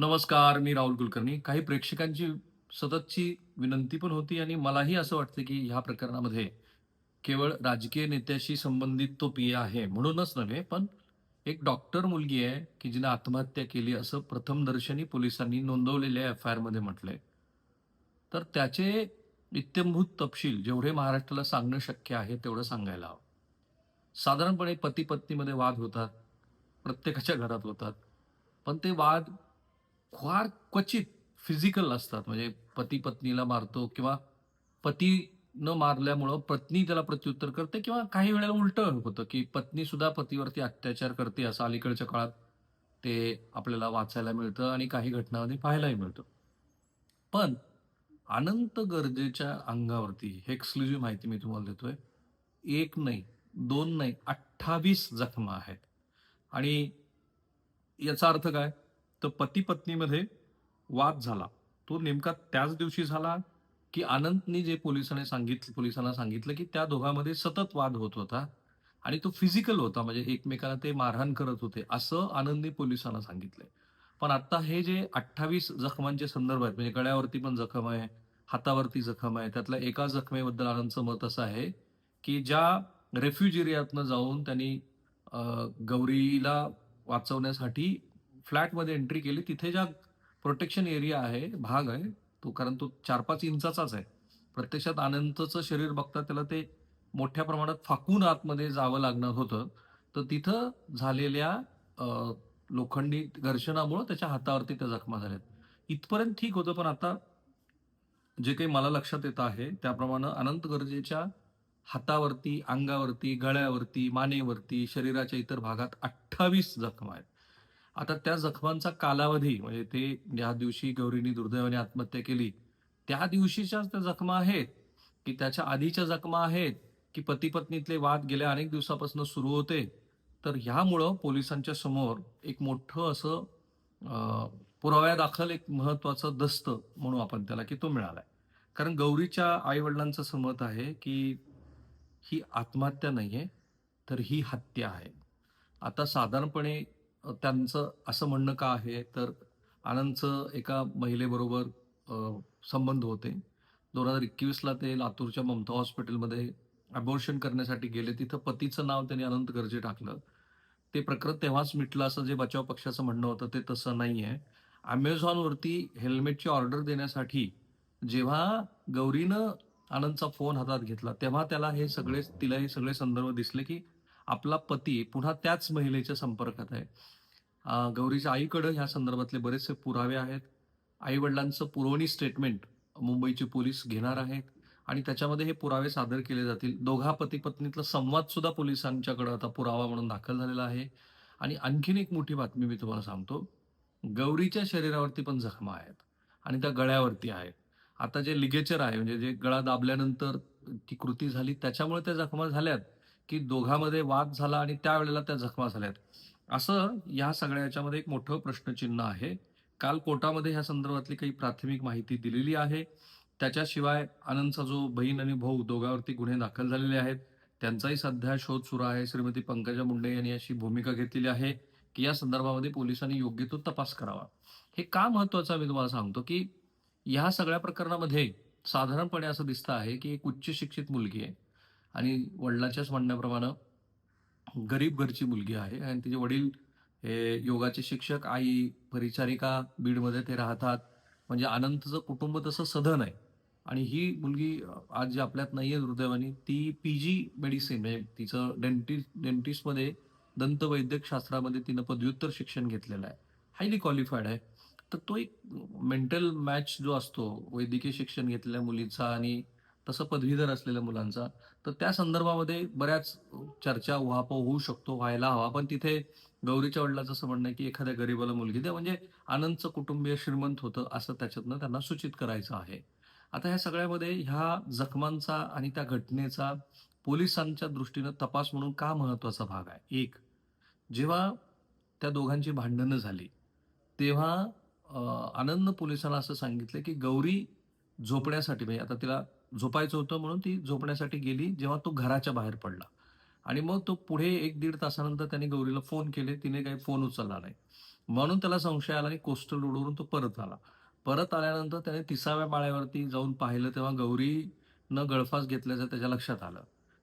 नमस्कार मी राहुल कुलकर्णी. काही प्रेक्षकांची सततची विनंती पण होती आणि मलाही असं वाटतं की ह्या प्रकरणामध्ये केवळ राजकीय नेत्याशी संबंधित तो पी आहे म्हणूनच नव्हे पण एक डॉक्टर मुलगी आहे की जिने आत्महत्या केली असं प्रथमदर्शनी पोलिसांनी नोंदवलेल्या एफ आय आरमध्ये म्हटलंय. तर त्याचे इत्यंभूत तपशील जेवढे महाराष्ट्राला सांगणं शक्य आहे तेवढं सांगायला हवं. साधारणपणे पती पत्नीमध्ये वाद होतात प्रत्येकाच्या घरात होतात पण ते वाद फार क्वचित फिजिकल असतात. म्हणजे पती पत्नीला मारतो किंवा पती न मारल्यामुळं पत्नी त्याला प्रत्युत्तर करते किंवा काही वेळेला उलटं होतं की पत्नी सुद्धा पतीवरती अत्याचार करते. असं अलीकडच्या काळात ते आपल्याला वाचायला मिळतं आणि काही घटनांमध्ये पाहायलाही मिळतं. पण अनंत गरजेच्या अंगावरती हे एक्सक्लुझिव्ह माहिती मी तुम्हाला देतोय. एक नाही दोन नाही अठ्ठावीस जखमा आहेत. आणि याचा अर्थ काय? तर पती पत्नीमध्ये वाद झाला. तो नेमका त्याच दिवशी झाला की अनंतनी जे पोलिसांनी सांगितलं पोलिसांना सांगितलं की त्या दोघांमध्ये सतत वाद होत होता आणि तो फिजिकल होता म्हणजे एकमेकांना ते मारहाण करत होते असं आनंदनी पोलिसांना सांगितलंय. पण आता हे जे अठ्ठावीस जखमांचे संदर्भ आहेत म्हणजे गळ्यावरती पण जखम आहे हातावरती जखम आहे त्यातल्या एका जखमेबद्दल आनंदचं मत असं आहे की ज्या रेफ्युज एरियातनं जाऊन त्यांनी गौरीला वाचवण्यासाठी फ्लॅटमध्ये एंट्री केली. तिथे ज्या प्रोटेक्शन एरिया आहे भाग आहे तो कारण तो चार पाच इंचाचाच आहे. प्रत्यक्षात आनंदचं शरीर बघता त्याला ते मोठ्या प्रमाणात फाकून आतमध्ये जावं लागणार होतं. तर तिथं झालेल्या लोखंडी घर्षणामुळं त्याच्या हातावरती त्या जखमा झाल्यात. इथपर्यंत ठीक होतं पण आता जे काही मला लक्षात येतं आहे त्याप्रमाणे अनंत गरजेच्या हातावरती अंगावरती गळ्यावरती मानेवरती शरीराच्या इतर भागात अठ्ठावीस जखमा आहेत. आता त्या जखमांचा कालावधी म्हणजे ते ज्या दिवशी गौरीनी दुर्दैवाने आत्महत्या केली त्या दिवशीच्याच त्या जखमा आहेत की त्याच्या आधीच्या जखमा आहेत की पती पत्नीतले वाद गेल्या अनेक दिवसापासून सुरू होते. तर ह्यामुळं पोलिसांच्या समोर एक मोठं असं पुराव्या पुराव्यादाखल एक महत्वाचं दस्त म्हणू आपण त्याला की तो मिळालाय. कारण गौरीच्या आई वडिलांचं समत आहे की ही आत्महत्या नाहीये तर ही हत्या आहे. आता साधारणपणे त्यांचं असं म्हणणं का आहे? तर आनंदचं एका महिलेबरोबर संबंध होते. दोन हजार एकवीसला ते लातूरच्या ममता हॉस्पिटलमध्ये अबॉर्शन करण्यासाठी गेले. तिथं पतीचं नाव त्यांनी अनंत गरजे टाकलं. ते प्रकरण तेव्हाच मिटलं असं जे बचाव पक्षाचं म्हणणं होतं ते तसं नाही आहे अमेझॉनवरती हेल्मेटची ऑर्डर देण्यासाठी जेव्हा गौरीनं आनंदचा फोन हातात घेतला तेव्हा त्याला हे सगळे तिला हे सगळे संदर्भ दिसले की आपला पती पुन्हा त्याच महिलेच्या संपर्कात आहे. गौरीच्या आईकडं ह्या संदर्भातले बरेचसे पुरावे आहेत. आई वडिलांचं पुरवणी स्टेटमेंट मुंबईचे पोलीस घेणार आहेत आणि त्याच्यामध्ये हे पुरावे सादर केले जातील. दोघा पती पत्नीतला संवाद सुद्धा पोलिसांच्याकडे आता पुरावा म्हणून दाखल झालेला आहे. आणि आणखीन एक मोठी बातमी मी तुम्हाला सांगतो. गौरीच्या शरीरावरती पण जखमा आहेत आणि त्या गळ्यावरती आहेत. आता जे लिगेचर आहे म्हणजे जे गळा दाबल्यानंतर ती कृती झाली त्याच्यामुळे त्या जखमा झाल्यात. की दोघांमध्ये वाद झाला आणि त्यावेळेला त्या जखमा झाल्यात. असं या सगळ्या याच्यामध्ये एक मोठं प्रश्नचिन्ह आहे. काल कोर्टामध्ये ह्या संदर्भातली काही प्राथमिक माहिती दिलेली आहे. त्याच्याशिवाय आनंदचा जो बहीण आणि भाऊ दोघांवरती गुन्हे दाखल झालेले आहेत. त्यांचाही सध्या शोध सुरू आहे. श्रीमती पंकजा मुंडे यांनी अशी भूमिका घेतलेली आहे की या संदर्भामध्ये पोलिसांनी योग्य तो तपास करावा. हे का महत्वाचं मी तुम्हाला सांगतो की ह्या सगळ्या प्रकरणामध्ये साधारणपणे असं दिसतं आहे की एक उच्च शिक्षित मुलगी आहे. आणि वडिलाच्याच म्हणण्याप्रमाणे गरीब घरची मुलगी आहे आणि तिचे वडील हे योगाचे शिक्षक आई परिचारिका बीडमध्ये ते राहतात. म्हणजे अनंतचं कुटुंब तसं सधन आहे. आणि ही मुलगी आज जी आपल्यात नाही आहे दुर्दैवाने. ती पी जी मेडिसिन म्हणजे तिचं डेंटिस्ट डेंटिस्टमध्ये दंतवैद्यक शास्त्रामध्ये तिनं पदव्युत्तर शिक्षण घेतलेलं आहे. हायली क्वालिफाईड आहे. तर तो एक मेंटल मॅच जो असतो वैद्यकीय शिक्षण घेतलेल्या मुलीचा आणि तसं पदवीधर असलेल्या मुलांचा तर त्या संदर्भामध्ये बऱ्याच चर्चा उहापोह होऊ शकतो व्हायला हवा. पण तिथे गौरीच्या वडिलाचं असं म्हणणं आहे की एखाद्या गरीबाला मुलगी द्या म्हणजे आनंदचं कुटुंबीय श्रीमंत होतं असं त्याच्यातनं त्यांना सूचित करायचं आहे. आता ह्या सगळ्यामध्ये ह्या जखमांचा आणि त्या घटनेचा पोलिसांच्या दृष्टीनं तपास म्हणून का महत्त्वाचा भाग आहे? एक जेव्हा त्या दोघांची भांडणं झाली तेव्हा आनंद पोलिसांना असं सांगितलं की गौरी झोपण्यासाठी म्हणजे आता तिला झोपायचं होतं म्हणून ती झोपण्यासाठी गेली जेव्हा तो घराच्या बाहेर पडला. आणि मग तो पुढे एक दीड तासानंतर त्याने गौरीला फोन केले. तिने काही फोन उचलला नाही. म्हणून त्याला संशय आला आणि कोस्टल रोडवरून तो परत आला. परत आल्यानंतर त्याने तिसाव्या माळ्यावरती जाऊन पाहिलं तेव्हा गौरीनं गळफास घेतल्याचं त्याच्या लक्षात आलं.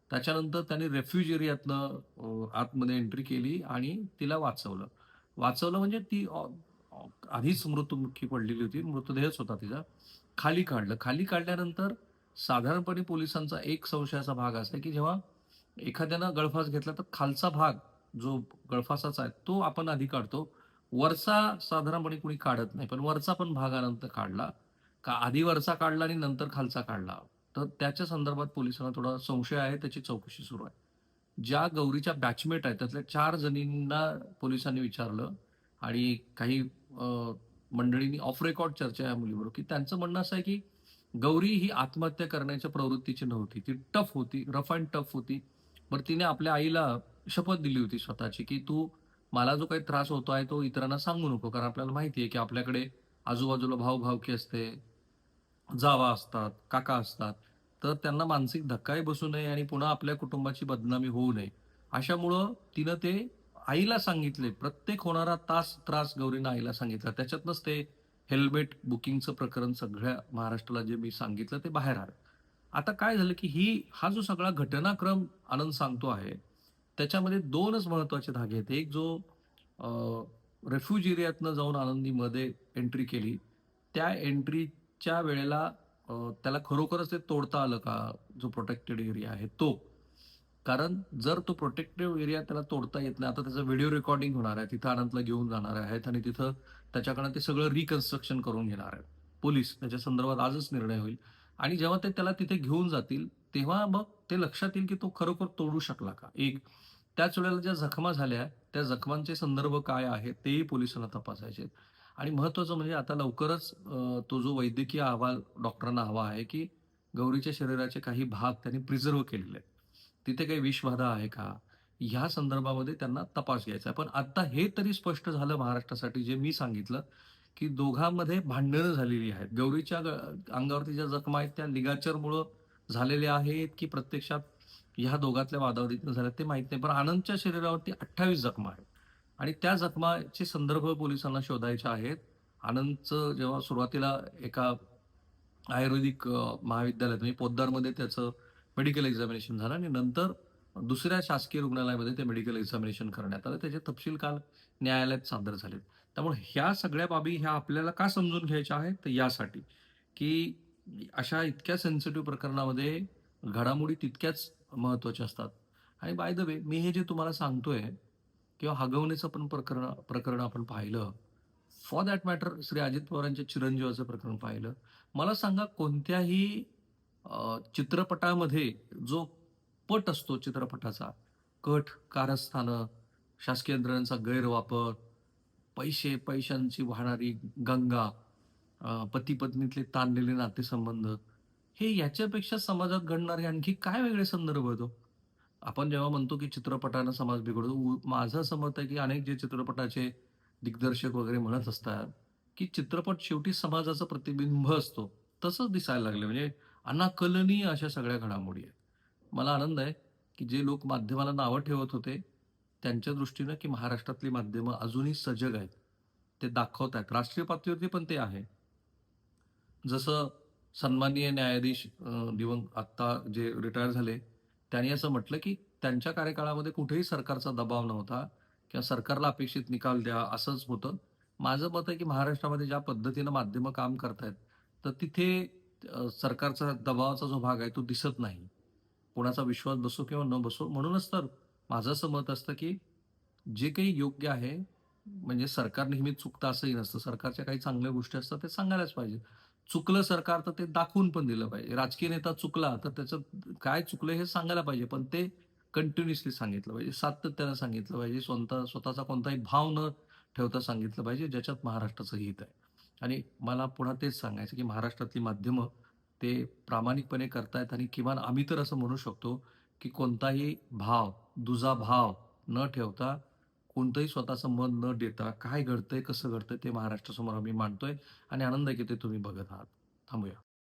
त्याच्यानंतर त्याने रेफ्युज एरियातनं आतमध्ये एंट्री केली आणि तिला वाचवलं. वाचवलं म्हणजे ती आधीच मृत्युमुखी पडलेली होती. मृतदेहच होता तिचा. खाली काढलं. खाली काढल्यानंतर साधारणपणे पोलिसांचा एक संशयाचा भाग असा आहे की जेव्हा एखाद्यानं गळफास घेतला तर खालचा भाग जो गळफासाचा आहे तो आपण आधी काढतो. वरचा साधारणपणे कुणी काढत नाही पण वरचा पण भागानंतर काढला. का आधी वरचा काढला आणि नंतर खालचा काढला? तर त्याच्या संदर्भात पोलिसांना थोडा संशय आहे त्याची चौकशी सुरू आहे. ज्या गौरीच्या बॅचमेट आहेत त्यातल्या चार जणींना पोलिसांनी विचारलं आणि काही मंडळींनी ऑफ रेकॉर्ड चर्चा या मुलीबरोबर की त्यांचं म्हणणं असं आहे की गौरी ही आत्महत्या करण्याच्या प्रवृत्तीची नव्हती. ती टफ होती रफ अँड टफ होती. बरं तिने आपल्या आईला शपथ दिली होती स्वतःची की तू मला जो काही त्रास होतो आहे तो इतरांना सांगू नको. कारण आपल्याला माहिती आहे की आपल्याकडे आजूबाजूला भाऊ भावकी असते जावा असतात काका असतात. तर त्यांना मानसिक धक्काही बसू नये आणि पुन्हा आपल्या कुटुंबाची बदनामी होऊ नये. अशामुळं तिनं ते आईला सांगितले. प्रत्येक होणारा तास त्रास गौरीनं आईला सांगितला. त्याच्यातनंच ते हेल्मेट बुकिंगचं प्रकरण सगळ्या महाराष्ट्राला जे मी सांगितलं ते बाहेर आलं. आता काय झालं की ही हा जो सगळा घटनाक्रम आनंद सांगतो आहे त्याच्यामध्ये दोनच महत्त्वाचे धागे आहेत. एक जो रेफ्युज एरियातनं जाऊन आनंदीमध्ये एंट्री केली त्या एंट्रीच्या वेळेला त्याला खरोखरच ते तोडता आलं का? जो प्रोटेक्टेड एरिया आहे तो. कारण जर तो प्रोटेक्टिव्ह एरिया त्याला तोडता येत नाही आता त्याचं व्हिडिओ रेकॉर्डिंग होणार आहे तिथं अनंतला घेऊन जाणार आहेत आणि तिथं त्याच्याकडनं ते सगळं रिकन्स्ट्रक्शन करून घेणार आहेत. पोलीस त्याच्या संदर्भात आजच निर्णय होईल. आणि जेव्हा ते त्याला तिथे घेऊन जातील तेव्हा मग ते लक्षात येईल की तो खरोखर तोडू शकला का? एक त्याच वेळेला ज्या जखमा झाल्या त्या जखमांचे संदर्भ काय आहेत तेही पोलिसांना तपासायचे आणि महत्वाचं म्हणजे आता लवकरच तो जो वैद्यकीय अहवाल डॉक्टरांना हवा आहे की गौरीच्या शरीराचे काही भाग त्यांनी प्रिझर्व केलेले आहेत. तिथे काही विषबाधा आहे का? ह्या संदर्भामध्ये त्यांना तपास घ्यायचा आहे. पण आता हे तरी स्पष्ट झालं महाराष्ट्रासाठी जे मी सांगितलं की दोघांमध्ये भांडणं झालेली आहेत. गौरीच्या ग- अंगावरती ज्या जखमा आहेत त्या लिगाचरमुळं झालेल्या आहेत की प्रत्यक्षात ह्या दोघातल्या वादावरीतनं झाल्या ते माहीत नाही. पण आनंदच्या शरीरावरती अठ्ठावीस जखमा आहेत. आणि त्या जखमाचे संदर्भ पोलिसांना शोधायचे आहेत. आनंदचं जेव्हा सुरुवातीला एका आयुर्वेदिक महाविद्यालयात म्हणजे पोद्दारमध्ये त्याचं मेडिकल एक्झामिनेशन झालं आणि नंतर दुसऱ्या शासकीय रुग्णालयामध्ये ते मेडिकल एक्झामिनेशन करण्यात आलं. त्याचे तपशील काल न्यायालयात सादर झाले त्यामुळे ह्या सगळ्या बाबी ह्या आपल्याला का समजून घ्यायच्या आहेत? तर यासाठी की अशा इतक्या सेन्सिटिव्ह प्रकरणामध्ये घडामोडी तितक्याच महत्त्वाच्या असतात. आणि बाय द वे मी हे जे तुम्हाला सांगतोय किंवा हगवण्याचं पण प्रकरण प्रकरण आपण पाहिलं. For that matter Shri Ajit पवारांच्या चिरंजीवाचं प्रकरण पाहिलं. मला सांगा कोणत्याही चित्रपटामध्ये जो पट असतो चित्रपटाचा कट कारस्थानं शासकीय यंत्रणांचा गैरवापर पैसे पैशांची वाहणारी गंगा पती पत्नीतले ताणलेले नातेसंबंध हे याच्यापेक्षा समाजात घडणारे आणखी काय वेगळे संदर्भ होतो आपण जेव्हा म्हणतो की चित्रपटानं समाज बिघडतो उ- माझं असं मत आहे की अनेक जे चित्रपटाचे दिग्दर्शक वगैरे म्हणत असतात की चित्रपट शेवटी समाजाचं प्रतिबिंब असतो तसंच दिसायला लागलं. म्हणजे अनाकलनीय अशा सगळ्या घडामोडी आहेत. मला आनंद आहे की जे लोक माध्यमाला नावं ठेवत होते त्यांच्या दृष्टीनं की महाराष्ट्रातली माध्यमं अजूनही सजग आहेत. ते दाखवत आहेत. राष्ट्रीय पातळीवरती पण ते आहे. जसं सन्माननीय न्यायाधीश दिवंग आत्ता जे रिटायर झाले त्यांनी असं म्हटलं की त्यांच्या कार्यकाळामध्ये कुठेही सरकारचा दबाव नव्हता किंवा सरकारला अपेक्षित निकाल द्या असंच होतं. माझं मत आहे की महाराष्ट्रामध्ये ज्या पद्धतीनं माध्यमं काम करतायत तर तिथे सरकारचा दबावाचा जो भाग आहे तो दिसत नाही. कोणाचा विश्वास बसो किंवा न बसो म्हणूनच तर माझं असं मत असतं की जे काही योग्य आहे म्हणजे सरकार नेहमी चुकतं असंही नसतं. सरकारच्या काही चांगल्या गोष्टी असतात ते सांगायलाच पाहिजे. चुकलं सरकार तर ते दाखवून पण दिलं पाहिजे. राजकीय नेता चुकला तर त्याचं काय चुकलं हे सांगायला पाहिजे पण ते कंटिन्युअसली सांगितलं पाहिजे. सातत्यानं सांगितलं पाहिजे. स्वतः स्वतःचा कोणताही भाव न ठेवता सांगितलं पाहिजे ज्याच्यात महाराष्ट्राचं हित आहे. आणि मला पुन्हा तेच सांगायचं की महाराष्ट्रातली माध्यमं ते प्रामाणिकपणे करतायत आणि किमान आम्ही तर असं म्हणू शकतो की कोणताही भाव दुजा भाव न ठेवता कोणतंही स्वतःचं मत न देता काय घडतंय कसं घडतंय ते महाराष्ट्रासमोर आम्ही मांडतोय आणि आनंद आहे की ते तुम्ही बघत आहात. थांबूया.